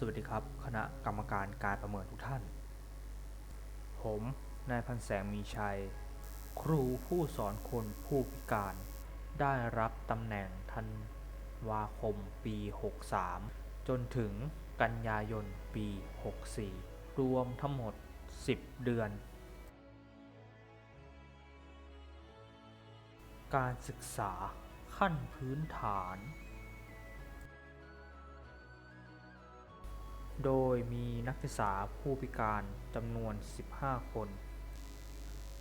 สวัสดีครับ คณะกรรมการการประเมินทุกท่าน ผม นายพันแสงมีชัย ครูผู้สอนคนผู้พิการ ได้รับตำแหน่งธันวาคมปี 63 จนถึงกันยายนปี 64 รวมทั้งหมด 10 เดือน การศึกษาขั้นพื้นฐาน โดยมีนักศึกษาผู้พิการจำนวน 15 คน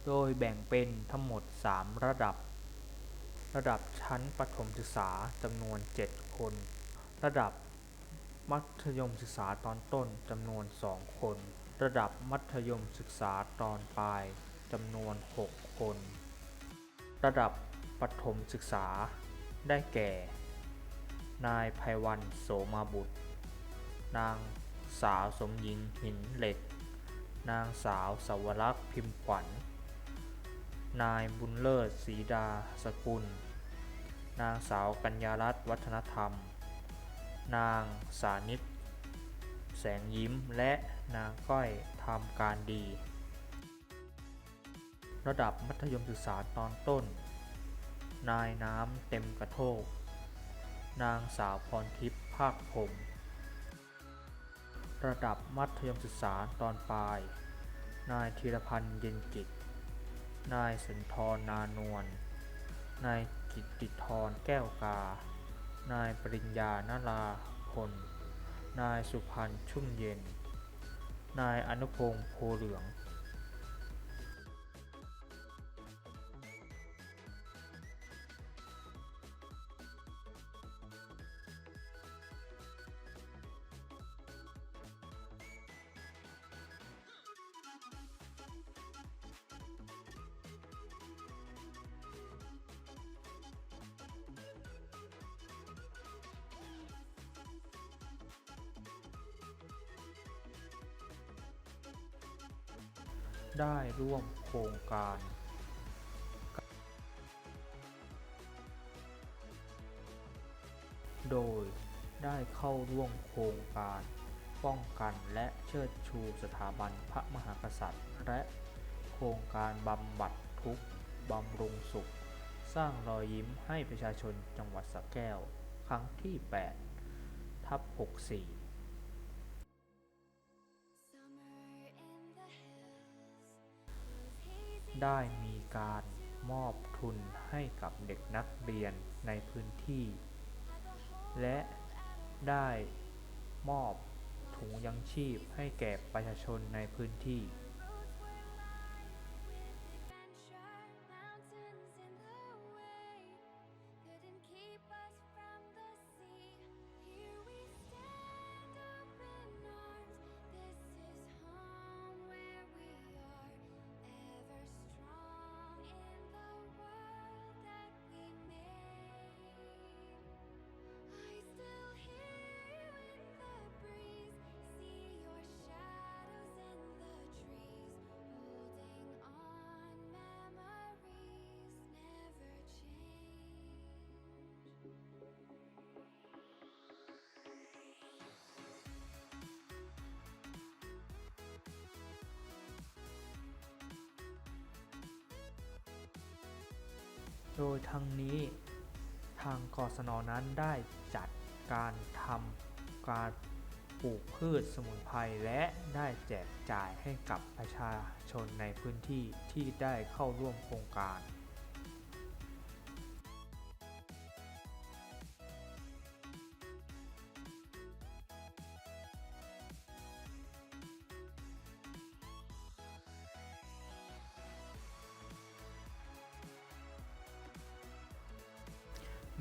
โดยแบ่งเป็นทั้งหมด 3 ระดับ ระดับชั้นประถมศึกษาจำนวน 7 คน ระดับมัธยมศึกษาตอนต้นจำนวน 2 คน ระดับมัธยมศึกษาตอนปลายจำนวน 6 คน ระดับประถมศึกษาได้แก่ นายไพวันโสมาบุตร นาง สาวสมหญิงหินเหล็ก นางสาวสวรักษ์พิมพ์ขวัญ นายบุญเลิศศรีดาสกุล นางสาวกัญญารัตน์วัฒนธรรม นางสานิตแสงยิ้มและนางก้อยทำการดี ระดับมัธยมศึกษาตอนต้น นายน้ำเต็มกระโทก นางสาวพรทิพย์ภาคผม ระดับมัธยมศึกษาตอนปลาย นายธีรพันธ์เย็นจิต นายสุนทรนานวล นายกิติธรแก้วกา นายปริญญานาราพล นายสุพันธ์ชุ่มเย็น นายอนุพงศ์โพเหลือง ได้ร่วมโครงการโดยได้เข้าร่วมโครงการ ป้องกันและเชิดชูสถาบันพระมหากษัตริย์ และโครงการบำบัดทุกข์บำรุงสุข สร้างรอยยิ้มให้ประชาชนจังหวัดสระแก้ว ครั้งที่ 8 ทับ 64 ได้มีการมอบทุนให้กับเด็กนักเรียนในพื้นที่ และได้มอบถุงยังชีพให้แก่ประชาชนในพื้นที่ โดยทั้งนี้ทางกศนนั้นได้จัดการทำการปลูกพืชสมุนไพรและได้แจกจ่ายให้กับประชาชนในพื้นที่ที่ได้เข้าร่วมโครงการ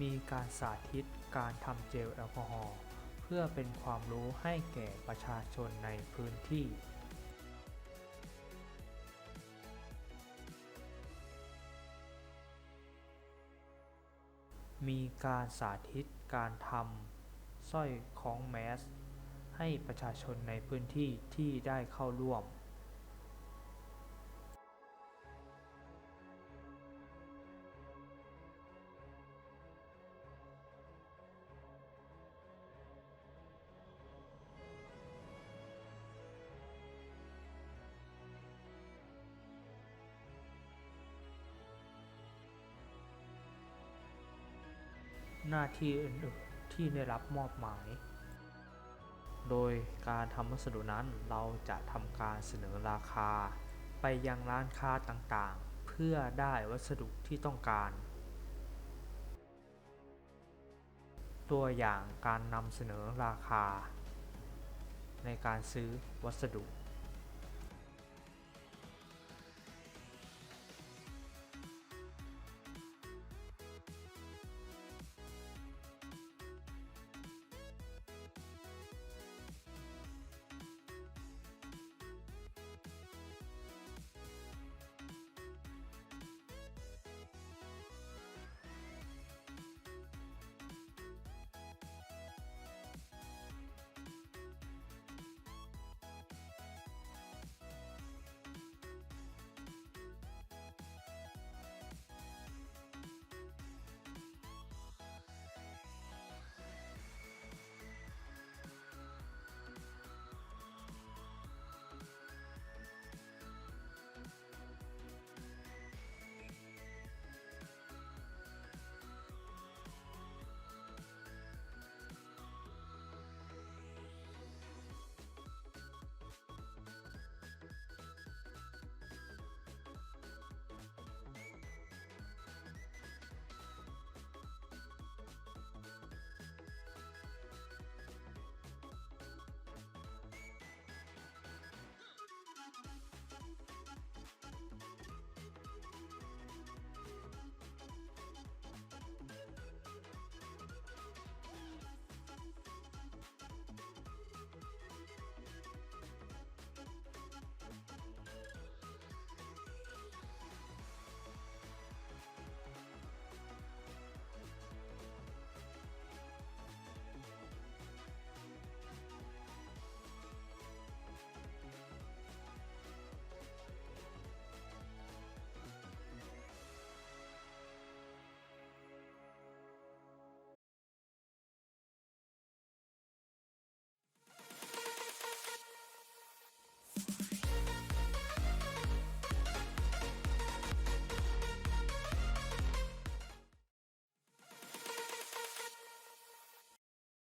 มีการสาธิตการทำเจลแอลกอฮอล์เพื่อเป็นความรู้ให้แก่ประชาชนในพื้นที่มีการสาธิตการทำสร้อยคล้องแมส ให้ประชาชนในพื้นที่ที่ได้เข้าร่วม หน้าที่อื่นๆที่ได้รับมอบหมาย โดยการทำวัสดุนั้นเราจะทำการเสนอราคา ไปยังร้านค้าต่างๆ เพื่อได้วัสดุที่ต้องการ ตัวอย่างการนำเสนอราคา ในการซื้อวัสดุ